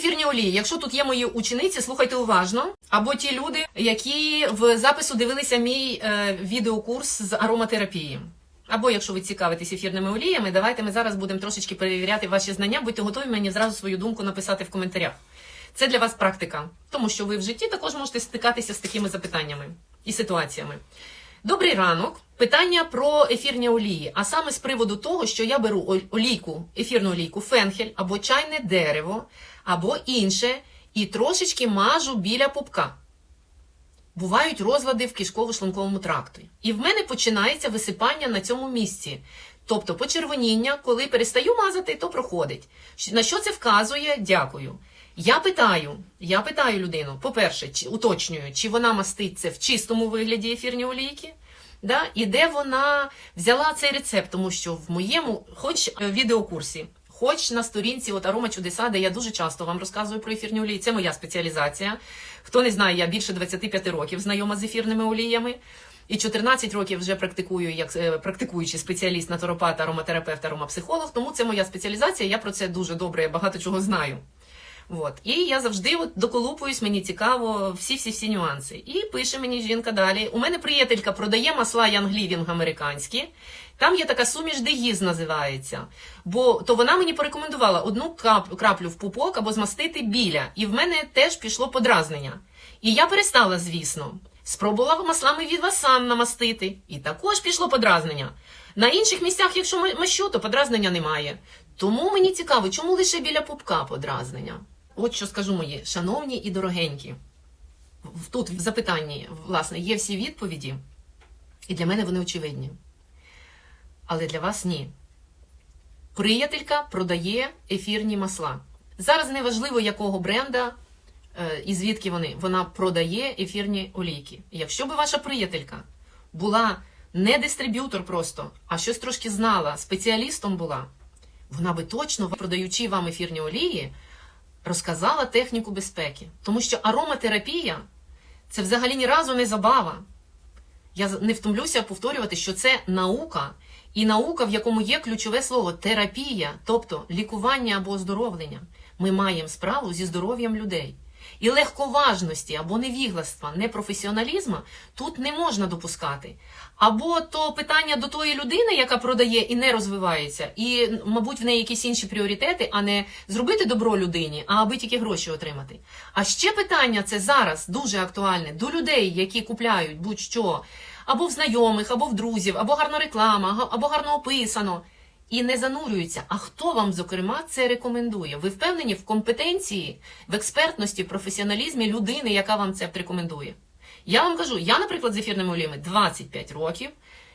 ефірні олії. Якщо тут є мої учениці, слухайте уважно. Або ті люди, які в запису дивилися мій е, відеокурс з ароматерапії. Або якщо ви цікавитесь ефірними оліями, давайте ми зараз будемо трошечки перевіряти ваші знання. Будьте готові мені зразу свою думку написати в коментарях. Це для вас практика, тому що ви в житті також можете стикатися з такими запитаннями і ситуаціями. Добрий ранок. Питання про ефірні олії, а саме з приводу того, що я беру олійку, ефірну олійку, фенхель або чайне дерево, або інше, і трошечки мажу біля пупка. Бувають розлади в кишково-шлунковому тракті. І в мене починається висипання на цьому місці. Тобто почервоніння, коли перестаю мазати, то проходить. На що це вказує? Дякую. Я питаю, я питаю людину, по-перше, чи, уточнюю, чи вона мастить це в чистому вигляді ефірні олійки, да? і де вона взяла цей рецепт, тому що в моєму, хоч е, відеокурсі, хоч на сторінці от Арома Чудеса, де я дуже часто вам розказую про ефірні олії, це моя спеціалізація. Хто не знає, я більше 25 років знайома з ефірними оліями. І 14 років вже практикую як е, практикуючий спеціаліст, натуропат, ароматерапевт, аромапсихолог. Тому це моя спеціалізація. Я про це дуже добре, багато чого знаю. От. І я завжди от доколупуюсь, мені цікаво всі-всі-всі нюанси. І пише мені жінка далі. У мене приятелька продає масла Living американські. Там є така суміш, дегіз називається. Бо то вона мені порекомендувала одну краплю в пупок або змастити біля. І в мене теж пішло подразнення. І я перестала, звісно. Спробувала маслами від васан намастити, і також пішло подразнення. На інших місцях, якщо мащу, то подразнення немає. Тому мені цікаво, чому лише біля пупка подразнення. От що скажу мої, шановні і дорогенькі. Тут в запитанні, власне, є всі відповіді, і для мене вони очевидні. Але для вас ні. Приятелька продає ефірні масла. Зараз не важливо, якого бренда е, і звідки вони. Вона продає ефірні олійки. Якщо би ваша приятелька була не дистриб'ютор просто, а щось трошки знала, спеціалістом була, вона би точно, продаючи вам ефірні олії, розказала техніку безпеки. Тому що ароматерапія це взагалі ні разу не забава. Я не втомлюся повторювати, що це наука, і наука, в якому є ключове слово терапія, тобто лікування або оздоровлення. Ми маємо справу зі здоров'ям людей. І легковажності або невігластва, непрофесіоналізму тут не можна допускати. Або то питання до тої людини, яка продає і не розвивається, і, мабуть, в неї якісь інші пріоритети, а не зробити добро людині, а аби тільки гроші отримати. А ще питання це зараз дуже актуальне до людей, які купляють будь-що, або в знайомих, або в друзів, або гарна реклама, або гарно описано. І не занурюються. А хто вам, зокрема, це рекомендує? Ви впевнені в компетенції, в експертності, в професіоналізмі людини, яка вам це рекомендує? Я вам кажу, я, наприклад, з ефірними оліями 25 років.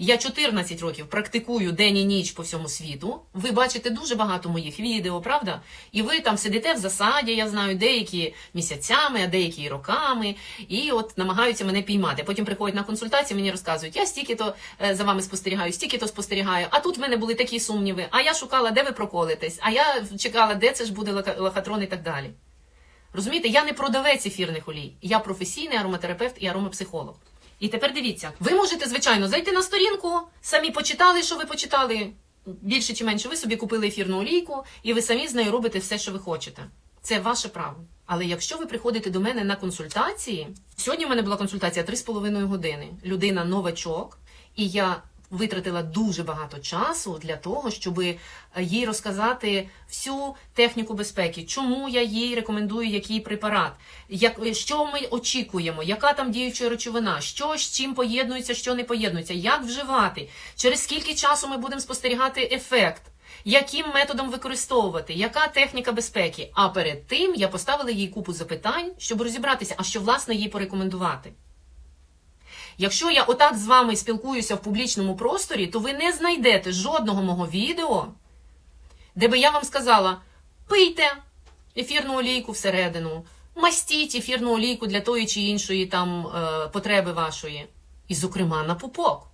Я 14 років практикую день і ніч по всьому світу. Ви бачите дуже багато моїх відео, правда? І ви там сидите в засаді, я знаю, деякі місяцями, а деякі роками, і от намагаються мене піймати. Потім приходять на консультації, мені розказують, я стільки-то е, за вами спостерігаю, стільки-то спостерігаю. А тут в мене були такі сумніви. А я шукала, де ви проколитесь, а я чекала, де це ж буде лохотрон і так далі. Розумієте, я не продавець ефірних олій, я професійний ароматерапевт і аромапсихолог. І тепер дивіться, ви можете, звичайно, зайти на сторінку, самі почитали, що ви почитали більше чи менше. Ви собі купили ефірну олійку, і ви самі з нею робите все, що ви хочете. Це ваше право. Але якщо ви приходите до мене на консультації, сьогодні в мене була консультація 3,5 години. Людина новачок, і я витратила дуже багато часу для того, щоб їй розказати всю техніку безпеки, чому я їй рекомендую який препарат, як, що ми очікуємо, яка там діюча речовина, що з чим поєднується, що не поєднується, як вживати, через скільки часу ми будемо спостерігати ефект. Яким методом використовувати, яка техніка безпеки? А перед тим я поставила їй купу запитань, щоб розібратися, а що власне їй порекомендувати. Якщо я отак з вами спілкуюся в публічному просторі, то ви не знайдете жодного мого відео, де би я вам сказала: пийте ефірну олійку всередину, мастіть ефірну олійку для тої чи іншої там е, потреби вашої. І, зокрема, на пупок.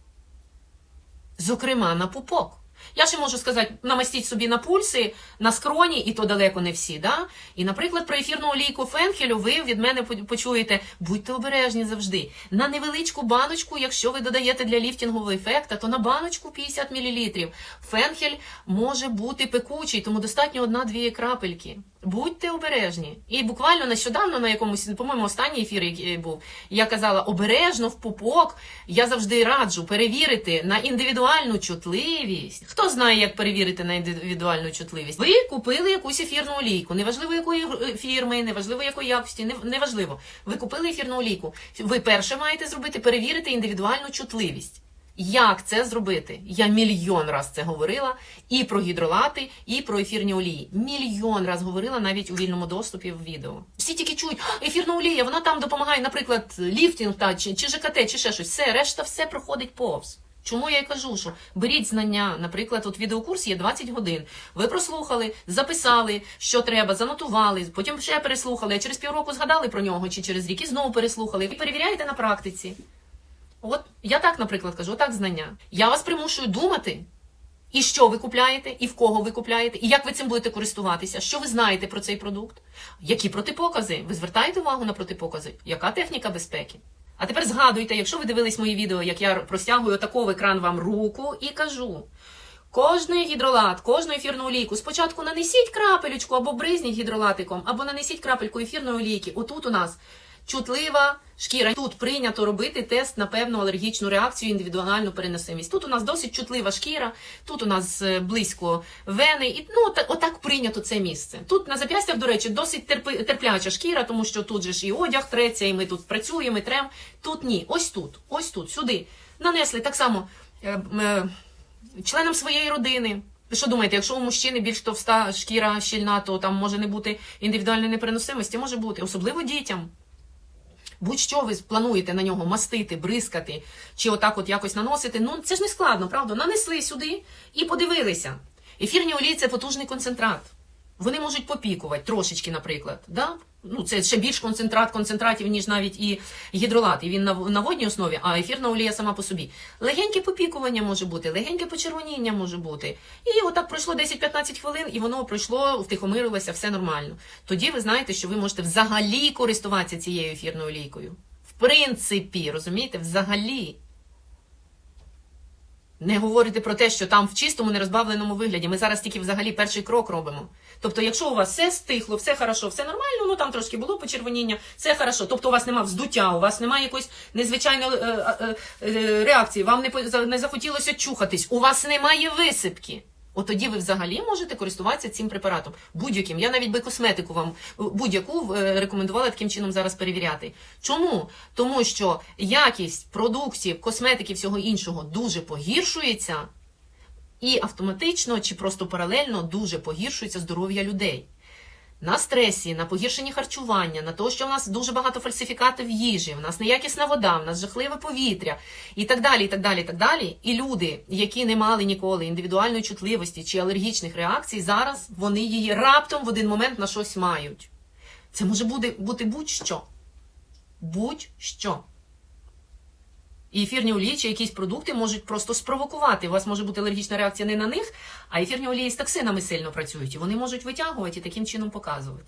Зокрема, на пупок. Я ще можу сказати, намастіть собі на пульси, на скроні, і то далеко не всі. Да? І, наприклад, про ефірну олійку фенхелю ви від мене почуєте, будьте обережні завжди. На невеличку баночку, якщо ви додаєте для ліфтінгового ефекта, то на баночку 50 мл. Фенхель може бути пекучий, тому достатньо одна-дві крапельки. Будьте обережні. І буквально нещодавно на якомусь, по-моєму, останній ефір, був, я казала обережно в пупок. Я завжди раджу перевірити на індивідуальну чутливість. Хто знає, як перевірити на індивідуальну чутливість? Ви купили якусь ефірну олійку, неважливо якої е, фірми, неважливо якої якості, не- неважливо. Ви купили ефірну олійку. Ви перше маєте зробити перевірити індивідуальну чутливість. Як це зробити? Я мільйон раз це говорила і про гідролати, і про ефірні олії. Мільйон раз говорила навіть у вільному доступі в відео. Всі тільки чують, «А, ефірна олія, вона там допомагає, наприклад, ліфтінг та чи, чи ЖКТ, чи ще щось. Все, решта все проходить повз. Чому я й кажу, що беріть знання, наприклад, от відеокурс є 20 годин. Ви прослухали, записали, що треба, занотували, потім ще переслухали, а через півроку згадали про нього, чи через рік і знову переслухали. І перевіряєте на практиці. От я так, наприклад, кажу, так знання. Я вас примушую думати, і що ви купляєте, і в кого ви купляєте, і як ви цим будете користуватися, що ви знаєте про цей продукт, які протипокази. Ви звертаєте увагу на протипокази? Яка техніка безпеки? А тепер згадуйте, якщо ви дивились мої відео, як я простягую тако екран вам руку і кажу. Кожний гідролат, кожну ефірну олійку. Спочатку нанесіть крапелючку або бризніть гідролатиком, або нанесіть крапельку ефірної олійки. Отут у нас чутлива шкіра. Тут прийнято робити тест на певну алергічну реакцію, індивідуальну переносимість. Тут у нас досить чутлива шкіра, тут у нас е, близько вени, і ну та- отак прийнято це місце. Тут на зап'ястях, до речі, досить терпляча шкіра, тому що тут же ж і одяг треться, і ми тут працюємо, і трем. Тут ні, ось тут, ось тут, сюди. Нанесли так само. е, е, членам своєї родини. Ви що думаєте, якщо у мужчини більш товста шкіра щільна, то там може не бути індивідуальної непереносимості? Може бути, особливо дітям. Будь-що ви плануєте на нього мастити, бризкати чи отак от якось наносити. Ну це ж не складно, правда? Нанесли сюди і подивилися. Ефірні олії це потужний концентрат. Вони можуть попікувати трошечки, наприклад. Да? Ну, це ще більш концентрат концентратів, ніж навіть і гідролат. І він на, водній основі, а ефірна олія сама по собі. Легеньке попікування може бути, легеньке почервоніння може бути. І отак пройшло 10-15 хвилин, і воно пройшло, втихомирилося, все нормально. Тоді ви знаєте, що ви можете взагалі користуватися цією ефірною олійкою. В принципі, розумієте, взагалі. Не говорити про те, що там в чистому нерозбавленому вигляді. Ми зараз тільки взагалі перший крок робимо. Тобто, якщо у вас все стихло, все хорошо, все нормально, ну там трошки було почервоніння, все хорошо. Тобто у вас немає вздуття, у вас немає якоїсь незвичайної е, е, е, реакції, вам не, не захотілося чухатись, у вас немає висипки. От тоді ви взагалі можете користуватися цим препаратом. Будь-яким. Я навіть би косметику вам будь-яку е, рекомендувала таким чином зараз перевіряти. Чому? Тому що якість продуктів, косметики, всього іншого дуже погіршується, і автоматично чи просто паралельно дуже погіршується здоров'я людей. На стресі, на погіршенні харчування, на те, що в нас дуже багато фальсифікатів їжі, в нас неякісна вода, в нас жахливе повітря і так далі. І так далі, і так далі. І люди, які не мали ніколи індивідуальної чутливості чи алергічних реакцій, зараз вони її раптом в один момент на щось мають. Це може бути, бути будь-що. Будь-що. І ефірні олії чи якісь продукти можуть просто спровокувати. У вас може бути алергічна реакція не на них, а ефірні олії з токсинами сильно працюють. І вони можуть витягувати і таким чином показувати.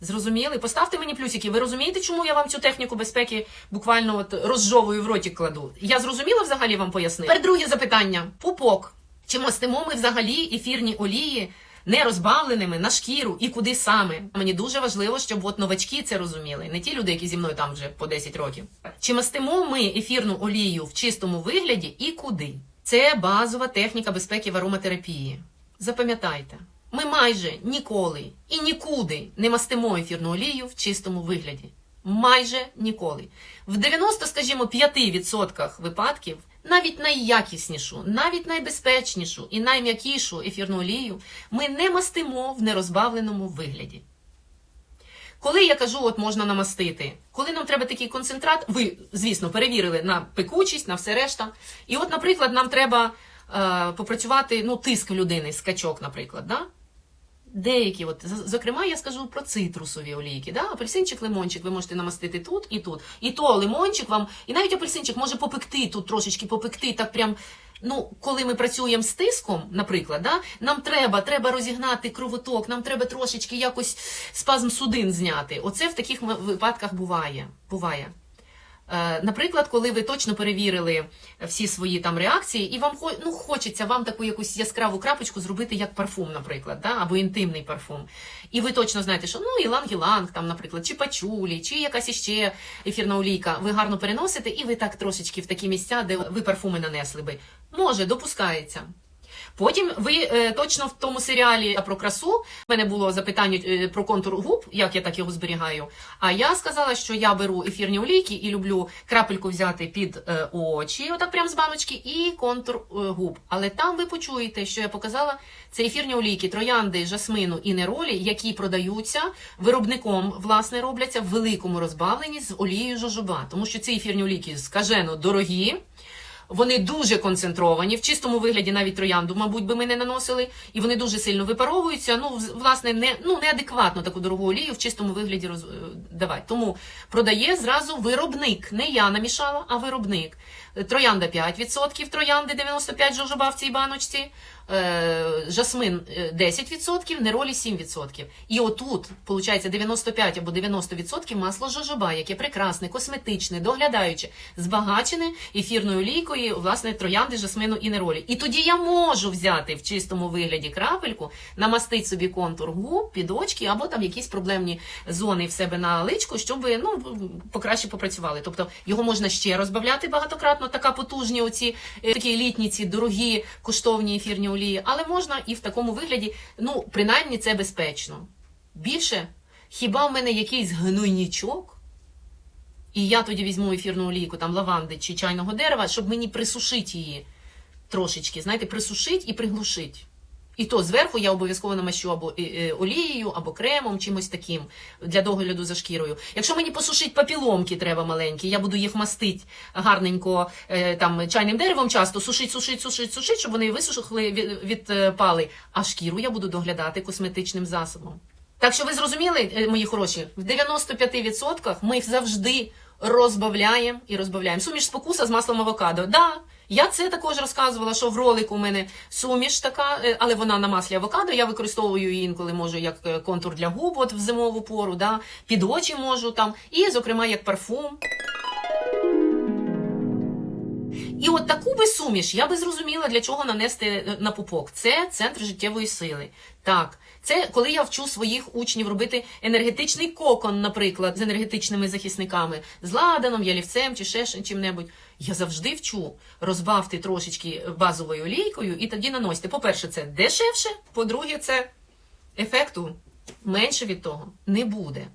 Зрозуміли? Поставте мені плюсики. Ви розумієте, чому я вам цю техніку безпеки буквально от розжовую в роті кладу? Я зрозуміла взагалі вам пояснити? Тепер друге запитання: пупок. Чи мастимо ми взагалі ефірні олії не розбавленими на шкіру і куди саме? Мені дуже важливо, щоб от новачки це розуміли, не ті люди, які зі мною там вже по 10 років. Чи мастимо ми ефірну олію в чистому вигляді і куди? Це базова техніка безпеки в ароматерапії. Запам'ятайте, ми майже ніколи і нікуди не мастимо ефірну олію в чистому вигляді. Майже ніколи. В 90, скажімо, 5% випадків навіть найякіснішу, навіть найбезпечнішу і найм'якішу ефірну олію ми не мастимо в нерозбавленому вигляді. Коли я кажу, от можна намастити, коли нам треба такий концентрат, ви, звісно, перевірили на пекучість, на все решта. І от, наприклад, нам треба е, попрацювати ну, тиск людини, скачок, наприклад. Да? Деякі, от, зокрема, я скажу про цитрусові олійки. Да? Апельсинчик, лимончик ви можете намастити тут і тут. І то лимончик вам, і навіть апельсинчик може попекти тут трошечки попекти, так прям. Ну, коли ми працюємо з тиском, наприклад, да, нам треба, треба розігнати кровоток, нам треба трошечки якось спазм судин зняти. Оце в таких випадках буває. буває. Е, Наприклад, коли ви точно перевірили всі свої там реакції, і вам ну, хочеться вам таку якусь яскраву крапочку зробити як парфум, наприклад, да? або інтимний парфум. І ви точно знаєте, що ну іланг-іланг, там, наприклад, чи пачулі, чи якась іще ефірна олійка, ви гарно переносите, і ви так трошечки в такі місця, де ви парфуми нанесли би. Може, допускається. Потім ви е, точно в тому серіалі про красу. в мене було запитання е, про контур губ, як я так його зберігаю. А я сказала, що я беру ефірні олійки і люблю крапельку взяти під е, очі, отак прям з баночки, і контур губ. Але там ви почуєте, що я показала це ефірні олійки, троянди, жасмину і неролі, які продаються виробником, власне, робляться в великому розбавленні з олією жожоба, тому що ці ефірні олійки скажено дорогі. Вони дуже концентровані, в чистому вигляді навіть троянду, мабуть, би ми не наносили, і вони дуже сильно випаровуються. Ну, власне, не, ну, неадекватно таку дорогу олію в чистому вигляді роз, е, давати. Тому продає зразу виробник. Не я намішала, а виробник. Е, Троянда 5%, троянди 95 жожоба в цій баночці, е, жасмин е, 10%, неролі 7%. І отут, виходить, 95 або 90% масло жожоба, яке прекрасне, косметичне, доглядаюче, збагачене ефірною олійкою, власне, троянди, жасмину і неролі. І тоді я можу взяти в чистому вигляді крапельку, намастити собі контур губ, під очки, або там якісь проблемні зони в себе на личку, щоб ну, покраще попрацювали. Тобто його можна ще розбавляти багатократно, така потужні оці е, такі літні, ці дорогі коштовні ефірні олії, але можна і в такому вигляді, ну, принаймні це безпечно. Більше, хіба в мене якийсь гнойнічок? І я тоді візьму ефірну олійку, там лаванди чи чайного дерева, щоб мені присушити її трошечки, знаєте, присушити і приглушити. І то зверху я обов'язково намащу або е, е, олією, або кремом, чимось таким для догляду за шкірою. Якщо мені посушить папіломки треба маленькі, я буду їх мастити гарненько е, там чайним деревом часто, сушить, сушить, сушить, сушить, щоб вони висушили, від- відпали. А шкіру я буду доглядати косметичним засобом. Так що ви зрозуміли, мої хороші, в 95% ми завжди розбавляємо і розбавляємо. Суміш спокуса з маслом авокадо. Да, я це також розказувала, що в ролику у мене суміш така, е, але вона на маслі авокадо. Я використовую її інколи можу як е, контур для губ, от в зимову пору, да, під очі можу там, і, зокрема, як парфум. І от таку би суміш я би зрозуміла, для чого нанести е, на пупок. Це центр життєвої сили. Так, це коли я вчу своїх учнів робити енергетичний кокон, наприклад, з енергетичними захисниками, з ладаном, ялівцем чи ще чим-небудь. Я завжди вчу розбавте трошечки базовою олійкою і тоді наносите. По-перше, це дешевше, по-друге, це ефекту менше від того не буде.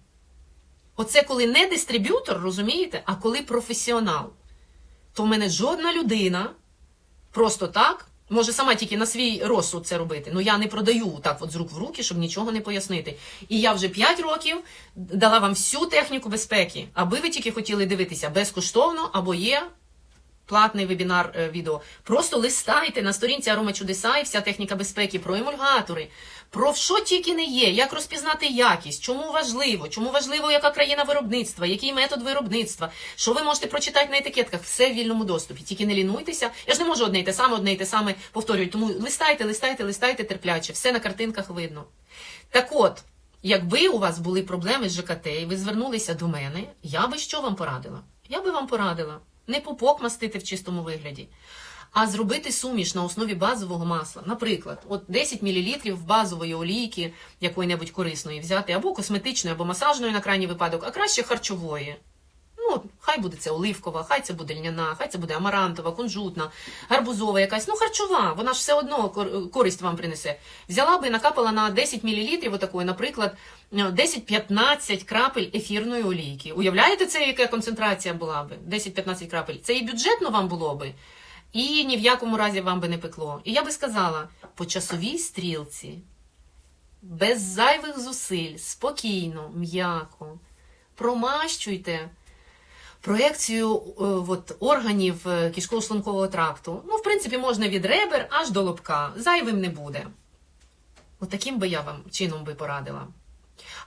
Оце коли не дистриб'ютор, розумієте, а коли професіонал то в мене жодна людина просто так може сама тільки на свій розсуд це робити. Ну я не продаю так от з рук в руки, щоб нічого не пояснити. І я вже 5 років дала вам всю техніку безпеки, аби ви тільки хотіли дивитися безкоштовно або є. Платний вебінар е, відео. Просто листайте на сторінці Арома Чудеса і вся техніка безпеки про емульгатори, про що тільки не є, як розпізнати якість, чому важливо, чому важливо, яка країна виробництва, який метод виробництва, що ви можете прочитати на етикетках, все в вільному доступі. Тільки не лінуйтеся. Я ж не можу одне й те саме, одне й те саме повторюю. Тому листайте, листайте, листайте терпляче, все на картинках видно. Так от, якби у вас були проблеми з ЖКТ, і ви звернулися до мене, я би що вам порадила? Я би вам порадила не пупок мастити в чистому вигляді, а зробити суміш на основі базового масла. Наприклад, от 10 мл базової олійки якої-небудь корисної взяти, або косметичної, або масажної на крайній випадок, а краще харчової. Хай буде це оливкова, хай це буде льняна, хай це буде амарантова, кунжутна, гарбузова якась. Ну, харчова, вона ж все одно користь вам принесе. Взяла би, накапала на 10 мл отакої, наприклад, 10-15 крапель ефірної олійки. Уявляєте, це яка концентрація була би? 10-15 крапель. Це і бюджетно вам було би, і ні в якому разі вам би не пекло. І я би сказала, по часовій стрілці, без зайвих зусиль, спокійно, м'яко, промащуйте проекцію е, от, органів е, кишково-шлункового тракту. Ну, в принципі, можна від ребер аж до лобка. Зайвим не буде. От таким би я вам чином би порадила.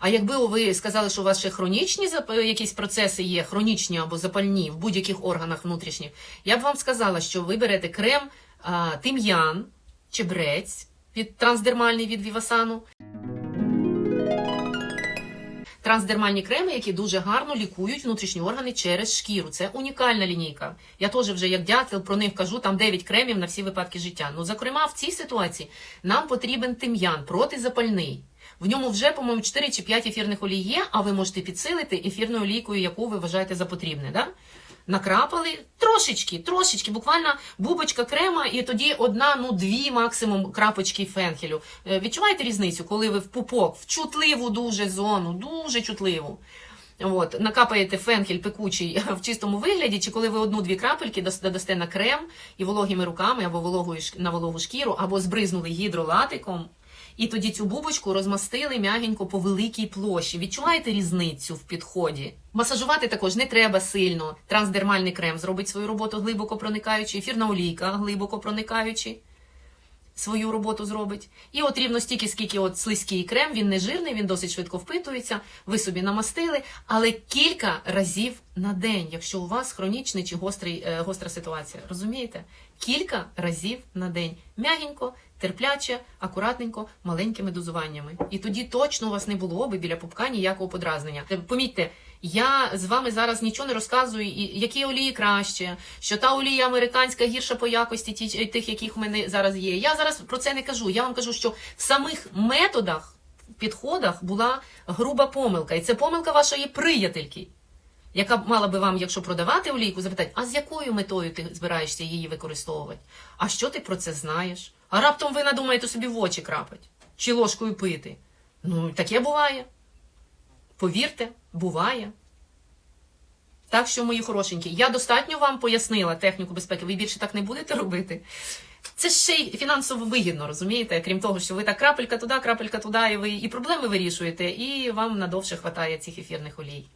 А якби ви сказали, що у вас ще хронічні якісь процеси є, хронічні або запальні в будь-яких органах внутрішніх, я б вам сказала, що ви берете крем тим'ян, чебрець від трансдермальний від Вівасану, трансдермальні креми, які дуже гарно лікують внутрішні органи через шкіру. Це унікальна лінійка. Я теж вже як дятел про них кажу, там 9 кремів на всі випадки життя. Ну, зокрема, в цій ситуації нам потрібен тим'ян протизапальний. В ньому вже, по-моєму, 4 чи 5 ефірних олій є, а ви можете підсилити ефірною олійкою, яку ви вважаєте за потрібне. Да? Накрапали трошечки, трошечки, буквально бубочка крема, і тоді одна, ну дві максимум крапочки фенхелю. Е, Відчуваєте різницю, коли ви в пупок, в чутливу дуже зону, дуже чутливу. От, накапаєте фенхель пекучий в чистому вигляді, чи коли ви одну-дві крапельки додасте на крем і вологими руками або вологою на вологу шкіру, або збризнули гідролатиком, і тоді цю бубочку розмастили м'ягенько по великій площі. Відчуваєте різницю в підході? Масажувати також не треба сильно. Трансдермальний крем зробить свою роботу глибоко проникаючи, ефірна олійка глибоко проникаючи свою роботу зробить. І от рівно стільки, скільки от слизький крем, він не жирний, він досить швидко впитується, ви собі намастили, але кілька разів на день, якщо у вас хронічний чи гострий, е, гостра ситуація. Розумієте? Кілька разів на день. М'ягенько, терпляче, акуратненько, маленькими дозуваннями. І тоді точно у вас не було би біля пупка ніякого подразнення. Помітьте, я з вами зараз нічого не розказую, які олії краще, що та олія американська гірша по якості ті, тих, яких в мене зараз є. Я зараз про це не кажу. Я вам кажу, що в самих методах, підходах була груба помилка. І це помилка вашої приятельки, яка мала би вам, якщо продавати олійку, запитати, а з якою метою ти збираєшся її використовувати? А що ти про це знаєш? А раптом ви надумаєте собі в очі крапать чи ложкою пити. Ну, таке буває. Повірте, буває. Так що, мої хорошенькі, я достатньо вам пояснила техніку безпеки, ви більше так не будете робити. Це ще й фінансово вигідно, розумієте? Крім того, що ви так крапелька туди, крапелька туди, і ви і проблеми вирішуєте, і вам надовше хватає цих ефірних олій.